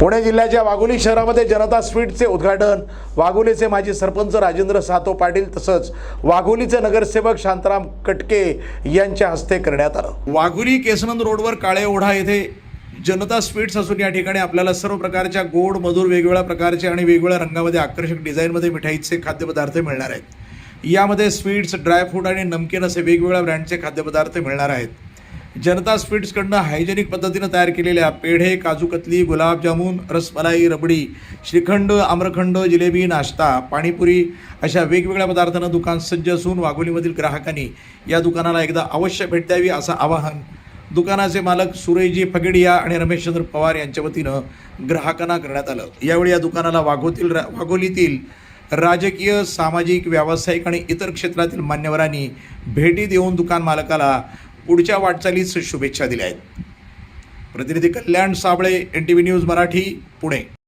पुणे जिल्ह्याच्या वाघोली शहरामध्ये जनता स्वीटचे उद्घाटन. वाघोलीचे माजी सरपंच राजेंद्र सातो पाटील तसंच वाघोलीचे नगरसेवक शांताराम कटके यांच्या हस्ते करण्यात आलं. वाघोली केसनंद रोडवर काळे ओढा येथे जनता स्वीट्स असून या ठिकाणी आपल्याला सर्व प्रकारच्या गोड मधुर वेगवेगळ्या प्रकारचे आणि वेगवेगळ्या रंगामध्ये आकर्षक डिझाईनमध्ये मिठाईचे खाद्यपदार्थ मिळणार आहेत. यामध्ये स्वीट्स ड्रायफ्रूट आणि नमकीन असे वेगवेगळ्या ब्रँडचे खाद्यपदार्थ मिळणार आहेत. जनता स्वीट्सकडनं हायजेनिक पद्धतीनं तयार केलेल्या पेढे काजू कतली रसमलाई रबडी श्रीखंड आम्रखंड जिलेबी नाश्ता पाणीपुरी अशा वेगवेगळ्या पदार्थांना दुकान सज्ज असून वाघोलीमधील ग्राहकांनी या दुकानाला एकदा अवश्य भेट द्यावी असं आवाहन दुकानाचे मालक सुरेजी फगेडिया आणि रमेशचंद्र पवार यांच्या वतीनं ग्राहकांना करण्यात आलं. यावेळी या दुकानाला वाघोतील वाघोलीतील राजकीय सामाजिक व्यावसायिक आणि इतर क्षेत्रातील मान्यवरांनी भेटी देऊन दुकान मालकाला पुढच्या वाटचालीस शुभेच्छा दिल्या आहेत. प्रतिनिधी Kalyan Sable N T V news Marathi Pune.